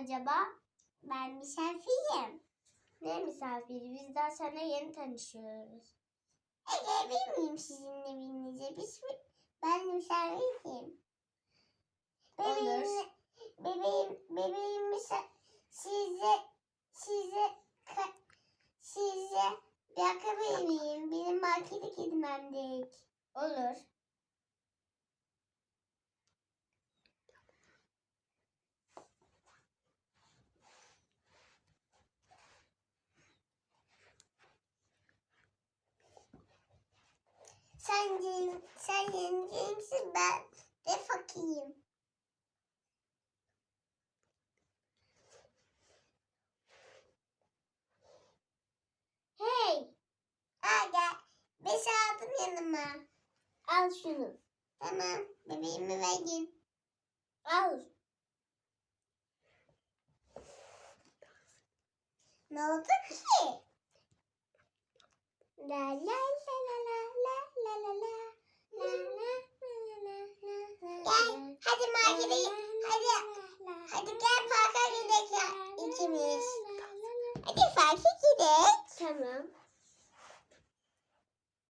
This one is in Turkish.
acaba? Ben misafiriyim. Ne misafiri? Biz daha seninle yeni tanışıyoruz. E, gelebilir miyim sizin evinize? Biz, ben misafiriyim. Bebeğim, Olur. bebeğim, bebeğim size, size, ka- size bırakabilir miyim? Benim markete gitmem gerek. Olur. Sen, zengin- sen zenginsin ben de fakirim. Hey! Aa gel. Beş aldım yanıma. Al şunu. Tamam. Bebeğimi verdim. Al. Ne oldu ki? La la la la la la Gel hadi markete hadi hadi gel parka gidelim ikimiz. Hadi parka gidelim. Tamam.